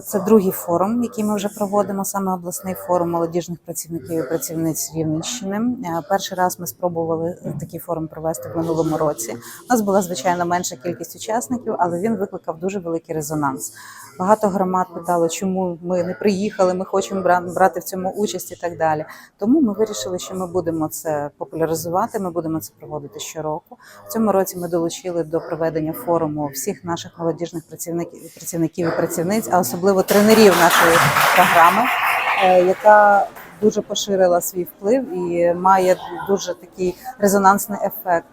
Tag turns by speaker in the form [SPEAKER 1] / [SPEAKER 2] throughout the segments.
[SPEAKER 1] Це другий форум, який ми вже проводимо, саме обласний форум молодіжних працівників і працівниць Рівненщини. Е, Перший раз ми спробували такий форум провести в минулому році. У нас була звичайно менша кількість учасників, але він викликав дуже великий резонанс. Багато громад питало, чому ми не приїхали, ми хочемо брати в цьому участь і так далі. Тому ми вирішили, що ми будемо це популяризувати. Ми будемо це проводити щороку. В цьому році ми долучили до проведення форуму всіх наших молодіжних працівників, працівників і працівниць, а особливо тренерів нашої програми, е, яка дуже поширила свій вплив і має дуже такий резонансний ефект.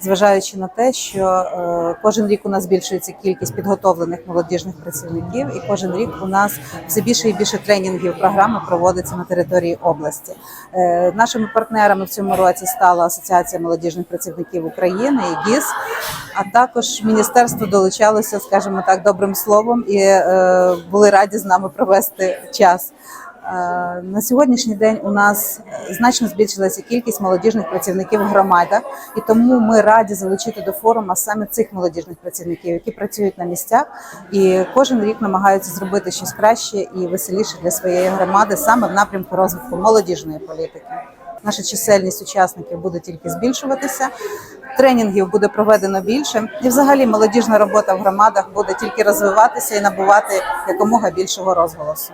[SPEAKER 1] Зважаючи на те, що е, кожен рік у нас збільшується кількість підготовлених молодіжних працівників, і кожен рік у нас все більше і більше тренінгів програми проводиться на території області. Е, нашими партнерами в цьому році стала Асоціація молодіжних працівників України і ГІС, а також міністерство долучалося, скажімо так, добрим словом, і е, були раді з нами провести час. Е, На сьогоднішній день у нас значно збільшилася кількість молодіжних працівників в громадах, і тому ми раді залучити до форуму саме цих молодіжних працівників, які працюють на місцях, і кожен рік намагаються зробити щось краще і веселіше для своєї громади саме в напрямку розвитку молодіжної політики. Наша чисельність учасників буде тільки збільшуватися. Тренінгів буде проведено більше, і взагалі молодіжна робота в громадах буде тільки розвиватися і набувати якомога більшого розголосу.